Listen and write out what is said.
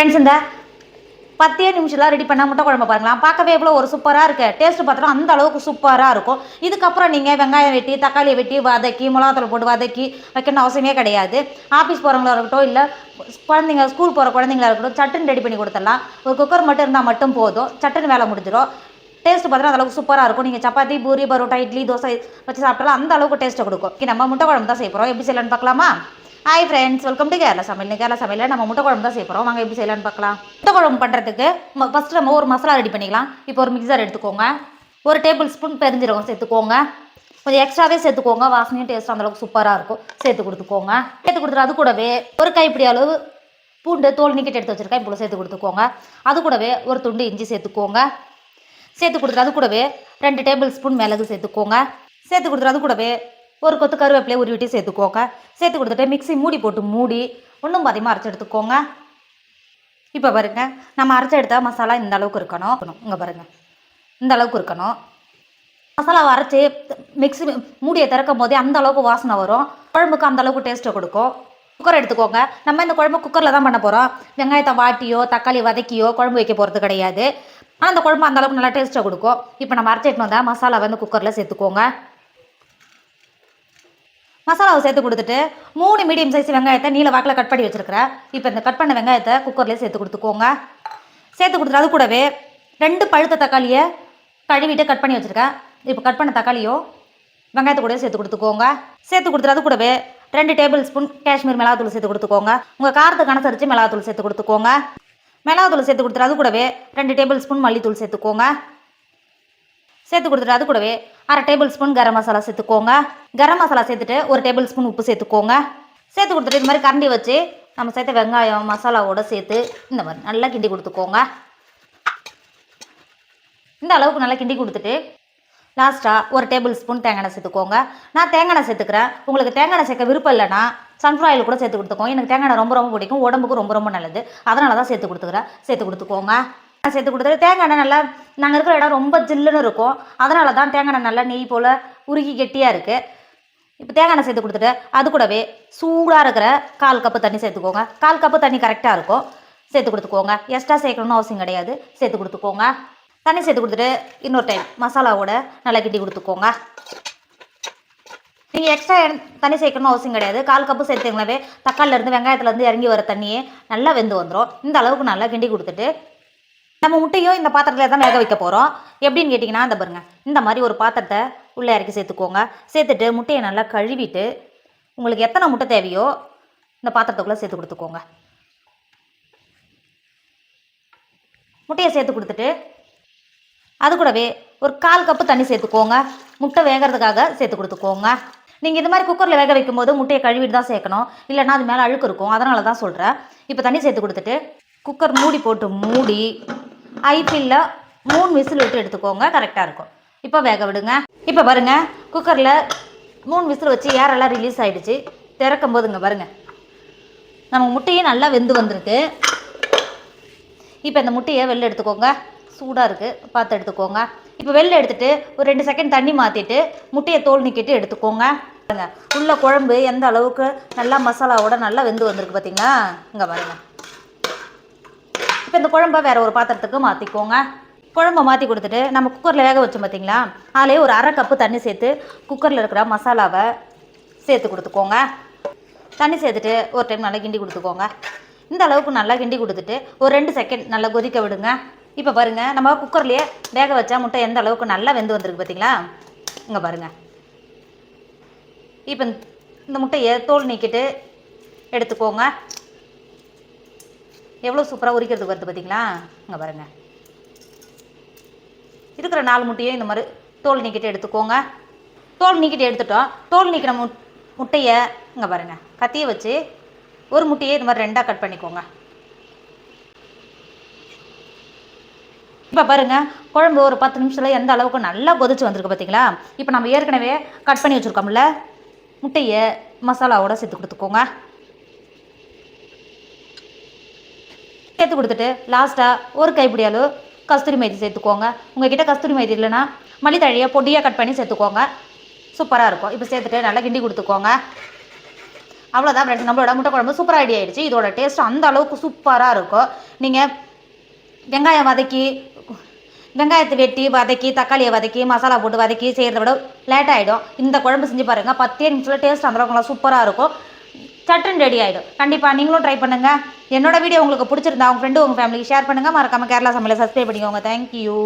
Friends இந்த பத்தே நிமிஷம்லாம் ready பண்ணால் முட்டை குழம்பு பாருங்களாம் பார்க்கவே எவ்வளோ ஒரு சூப்பராக இருக்குது டேஸ்ட்டு பார்த்தோன்னா அந்த அளவுக்கு சூப்பராக இருக்கும். இதுக்கப்புறம் நீங்கள் வெங்காயம் வெட்டி தக்காளியை வெட்டி வதக்கி மிளகாத்தூள் போட்டு வதக்கி வைக்கணும் அவசியமே கிடையாது. ஆஃபீஸ் போகிறவங்களா இருக்கட்டும் இல்லை குழந்தைங்க ஸ்கூல் போகிற குழந்தைங்களா இருக்கட்டும் சட்டுன்னு ரெடி பண்ணி கொடுத்துடலாம். ஒரு குக்கர் மட்டும் இருந்தால் மட்டும் போதும். சட்டுன்னு வேலை முடிஞ்சிடும். டேஸ்ட் பார்த்தீங்கன்னா அந்தளவுக்கு சூப்பராக இருக்கும். நீங்கள் சப்பாத்தி பூரி பரோட்டா இட்லி தோசை வச்சு சாப்பிட்டாலும் அந்த அளவுக்கு டேஸ்ட்டை கொடுக்கும். நம்ம முட்டை குழம்பு தான் செய்ய போகிறோம் எப்படி செய்யலான்னு பார்க்கலாமா? Hi friends welcome to Kerala சமையல் கேரளா சமையலில் நம்ம முட்டை குழம்பு தான் செய்ய போகிறோம் வாங்க எப்படி செய்யலான்னு பார்க்கலாம். முட்டை குழம்பு பண்ணுறதுக்கு ஃபஸ்ட்டு நம்ம ஒரு மசாலா ரெடி பண்ணிக்கலாம். இப்போ ஒரு மிக்சர் எடுத்துக்கோங்க. ஒரு டேபிள் ஸ்பூன் பெருஞ்சீரகம் சேர்த்துக்கோங்க. கொஞ்சம் எக்ஸ்ட்ராவே சேர்த்துக்கோங்க. வாசனையும் டேஸ்ட் அந்த அளவுக்கு சூப்பராக இருக்கும். சேர்த்து கொடுத்துக்கோங்க. சேர்த்து கொடுத்துட்டு அது கூடவே ஒரு கைப்பிடி அளவு பூண்டு தோல் நீக்கிட்டு எடுத்து வச்சுருக்கேன் இப்போ சேர்த்து கொடுத்துக்கோங்க. அது கூடவே ஒரு துண்டு இஞ்சி சேர்த்துக்கோங்க. சேர்த்து கொடுத்துட்டு அது கூடவே ரெண்டு டேபிள் ஸ்பூன் மிளகு சேர்த்துக்கோங்க. சேர்த்து கொடுத்துட்டு அது கூடவே ஒரு கொத்து கருவேப்பிலையை உருவிட்டு சேர்த்துக்கோங்க. சேர்த்து கொடுத்துட்டு மிக்ஸி மூடி போட்டு மூடி ஒன்றும் பாதியமாக அரைச்சி எடுத்துக்கோங்க. இப்போ பாருங்க நம்ம அரைச்சி மசாலா இந்த அளவுக்கு இருக்கணும். இங்கே பாருங்கள் இந்த அளவுக்கு இருக்கணும். மசாலாவை அரைச்சி மிக்ஸி மூடியை திறக்கும் போதே அந்த அளவுக்கு வாசனை வரும். குழம்புக்கு அந்த அளவுக்கு டேஸ்ட்டை கொடுக்கும். குக்கர் எடுத்துக்கோங்க. நம்ம இந்த குழம்பு குக்கரில் தான் பண்ண போகிறோம் வெங்காயத்தை வாட்டியோ தக்காளி வதக்கியோ குழம்பு வைக்க போகிறது கிடையாது. ஆனால் அந்த குழம்பு அந்த அளவுக்கு நல்லா டேஸ்ட்டை கொடுக்கும். இப்போ நம்ம அரைச்சிட்டு வந்தால் மசாலா வந்து குக்கரில் சேர்த்துக்கோங்க. மசாலாவை சேர்த்து கொடுத்துட்டு மூணு மீடியம் சைஸ் வெங்காயத்தை நீல வாக்கில் கட் பண்ணி வச்சுருக்கிறேன் இப்போ இந்த கட் பண்ண வெங்காயத்தை குக்கர்லேயே சேர்த்து கொடுத்துக்கோங்க. சேர்த்து கொடுத்துட்டு அது கூடவே ரெண்டு பழுத்த தக்காளியை கழுவிட்டு கட் பண்ணி வச்சுருக்கேன். இப்போ கட் பண்ண தக்காளியோ வெங்காயத்தை கூட சேர்த்து கொடுத்துக்கோங்க. சேர்த்து கொடுத்துட்டு அது கூடவே ரெண்டு டேபிள் ஸ்பூன் காஷ்மீர் மிளகாத்தூள் சேர்த்து கொடுத்துக்கோங்க. உங்கள் காரத்துக்கு அனுசரித்து மிளகாத்தூள் சேர்த்து கொடுத்துக்கோங்க. மிளகாத்தூள் சேர்த்து கொடுத்துட்டு அது கூடவே ரெண்டு டேபிள் ஸ்பூன் மல்லித்தூள் சேர்த்துக்கோங்க. சேர்த்து கொடுத்துட்டு அது கூடவே அரை டேபிள் ஸ்பூன் கரம் மசாலா சேர்த்துக்கோங்க. கரம் மசாலா சேர்த்துட்டு ஒரு டேபிள் ஸ்பூன் உப்பு சேர்த்துக்கோங்க. சேர்த்து கொடுத்துட்டு இது மாதிரி கரண்டி வச்சு நம்ம சேர்த்த வெங்காயம் மசாலாவோட சேர்த்து இந்த மாதிரி நல்லா கிண்டி கொடுத்துக்கோங்க. இந்த அளவுக்கு நல்லா கிண்டி கொடுத்துட்டு லாஸ்ட்டாக ஒரு டேபிள் ஸ்பூன் தேங்காய் எண்ணெய் சேர்த்துக்கோங்க. நான் தேங்காய் எண்ணெய் சேர்த்துக்கிறேன். உங்களுக்கு தேங்காய் எண்ணெய் சேர்க்க விருப்பம் இல்லைன்னா சன்ஃப்ளவர் ஆயில் கூட சேர்த்து கொடுத்துக்கோங்க. எனக்கு தேங்காய் எண்ணெய் ரொம்ப ரொம்ப பிடிக்கும். உடம்புக்கு ரொம்ப ரொம்ப நல்லது. அதனால தான் சேர்த்து கொடுத்துக்கிறேன். சேர்த்து கொடுத்துக்கோங்க. சேர்த்து கொடுத்துட்டு தேங்காய் எண்ணெய் நல்லா நாங்கள் இருக்கிற இடம் ரொம்ப ஜில்லுன்னு இருக்கும். அதனால தான் தேங்காய் எண்ணெய் நல்லா நெய் போல் உருகி கெட்டியாக இருக்குது இப்போ தேங்காய் எண்ணெய் சேர்த்து கொடுத்துட்டு அது கூடவே சூடாக இருக்கிற கால் கப்பு தண்ணி சேர்த்துக்கோங்க. கால் கப்பு தண்ணி கரெக்டாக இருக்கும். சேர்த்து கொடுத்துக்கோங்க. எக்ஸ்ட்ரா சேர்க்கணும்னு அவசியம் கிடையாது. சேர்த்து கொடுத்துக்கோங்க. தண்ணி சேர்த்து கொடுத்துட்டு இன்னொரு டைம் மசாலாவோட நல்லா கிண்டி கொடுத்துக்கோங்க. நீங்கள் எக்ஸ்ட்ரா தண்ணி சேர்க்கணும்னு அவசியம் கிடையாது. கால் கப்பு சேர்த்துங்களாவே தக்காளிலேருந்து வெங்காயத்துலேருந்து இறங்கி வர தண்ணியே நல்லா வெந்து வந்துடும் இந்த அளவுக்கு நல்லா கிண்டி கொடுத்துட்டு நம்ம முட்டையும் இந்த பாத்திரத்தில் தான் வேக வைக்க போகிறோம் எப்படின்னு கேட்டிங்கன்னா அந்த பாருங்க. இந்த மாதிரி ஒரு பாத்திரத்தை உள்ளே இறக்கி சேர்த்துக்கோங்க. சேர்த்துட்டு முட்டையை நல்லா கழுவிட்டு உங்களுக்கு எத்தனை முட்டை தேவையோ இந்த பாத்திரத்துக்குள்ளே சேர்த்து கொடுத்துக்கோங்க. முட்டையை சேர்த்து கொடுத்துட்டு அது கூடவே ஒரு கால் கப்பு தண்ணி சேர்த்துக்கோங்க. முட்டை வேகிறதுக்காக சேர்த்து கொடுத்துக்கோங்க. நீங்கள் இது மாதிரி குக்கரில் வேக வைக்கும்போது முட்டையை கழுவிட்டு தான் சேர்க்கணும். இல்லைன்னா அது மேலே அழுக்கு இருக்கும். அதனால தான் சொல்கிறேன் இப்போ தண்ணி சேர்த்து கொடுத்துட்டு குக்கர் மூடி போட்டு மூடி ஐபில்ல மூணு விசில் விட்டு எடுத்துக்கோங்க. கரெக்டாக இருக்கும். இப்போ வேக விடுங்க. இப்போ பாருங்க குக்கரில் மூணு விசில் வச்சு ஏரெல்லாம் ரிலீஸ் ஆகிடுச்சு திறக்கும் போதுங்க பாருங்க. நம்ம முட்டையே நல்லா வெந்து வந்திருக்கு. இப்போ இந்த முட்டையை வெளில எடுத்துக்கோங்க. சூடாக இருக்குது பார்த்து எடுத்துக்கோங்க. இப்போ வெளில எடுத்துகிட்டு ஒரு ரெண்டு செகண்ட் தண்ணி மாற்றிட்டு முட்டையை தோல் நிற்கிட்டு எடுத்துக்கோங்க. பாருங்க உள்ள குழம்பு எந்த அளவுக்கு நல்லா மசாலாவோட நல்லா வெந்து வந்திருக்கு பார்த்தீங்களா இங்கே பாருங்கள் இப்போ இந்த குழம்ப வேறு ஒரு பாத்திரத்துக்கு மாற்றிக்கோங்க குழம்ப மாற்றி கொடுத்துட்டு நம்ம குக்கரில் வேக வச்சோம் பார்த்தீங்களா அதிலே ஒரு அரை கப்பு தண்ணி சேர்த்து குக்கரில் இருக்கிற மசாலாவை சேர்த்து கொடுத்துக்கோங்க. தண்ணி சேர்த்துட்டு ஒரு டைம் நல்லா கிண்டி கொடுத்துக்கோங்க. இந்த அளவுக்கு நல்லா கிண்டி கொடுத்துட்டு ஒரு ரெண்டு செகண்ட் நல்லா கொதிக்க விடுங்க. இப்போ பாருங்கள் நம்ம குக்கர்லேயே வேக வச்சா முட்டை எந்த அளவுக்கு நல்லா வெந்து வந்திருக்கு பார்த்தீங்களா இங்கே பாருங்கள் இப்போ இந்த முட்டையை தோல் நீக்கிட்டு எடுத்துக்கோங்க. எவ்வளோ சூப்பராக உரிக்கிறதுக்கு வருது பார்த்தீங்களா இங்கே பாருங்கள் இருக்கிற நாலு முட்டையும் இந்த மாதிரி தோல் நீக்கிட்டு எடுத்துக்கோங்க. தோல் நீக்கிட்டு எடுத்துட்டோம். தோல் நீக்கிற மு முட்டையை இங்கே பாருங்கள் கத்தியை வச்சு ஒரு முட்டையை இந்த மாதிரி ரெண்டாக கட் பண்ணிக்கோங்க. இப்போ பாருங்க குழம்பு ஒரு பத்து நிமிஷத்தில் எந்த அளவுக்கு நல்லா கொதிச்சு வந்திருக்கு பார்த்தீங்களா இப்போ நம்ம ஏற்கனவே கட் பண்ணி வச்சுருக்கோம்ல முட்டையை மசாலாவோட சேர்த்து கொடுத்துக்கோங்க. சேர்த்து கொடுத்துட்டு லாஸ்ட்டாக ஒரு கைப்பிடி அளவு கஸ்தூரி மைதி சேர்த்துக்கோங்க. உங்கள் கிட்டே கஸ்தூரி மைதி இல்லைன்னா மல்லித்தழையை பொடியாக கட் பண்ணி சேர்த்துக்கோங்க. சூப்பராக இருக்கும். இப்போ சேர்த்துட்டு நல்லா கிண்டி கொடுத்துக்கோங்க. அவ்வளோதான் ஃப்ரெண்ட்ஸ் நம்மளோட முட்டை குழம்பு சூப்பராக ரெடி ஆகிடுச்சு இதோட டேஸ்ட் அந்த அளவுக்கு சூப்பராக இருக்கும். நீங்கள் வெங்காயம் வதக்கி வெங்காயத்தை வெட்டி வதக்கி தக்காளியை வதக்கி மசாலா போட்டு வதக்கி செய்கிறத விட லேட் ஆகிடும் இந்த குழம்பு செஞ்சு பாருங்கள் பத்தே நிமிஷத்தில் டேஸ்ட் அந்தளவுக்குலாம் சூப்பராக இருக்கும். சட்டன் ரெடி ஆகிடும் கண்டிப்பாக நீங்களும் ட்ரை பண்ணுங்கள் என்னோட வீடியோ உங்களுக்கு பிடிச்சிருந்தா உங்கள் ஃப்ரெண்டு உங்கள் ஃபேமிலிக்கு ஷேர் பண்ணுங்கள் மறக்காமல் கேரளா சமையலை சப்ஸ்கிரைப் பண்ணிக்கோங்க. தேங்க்யூ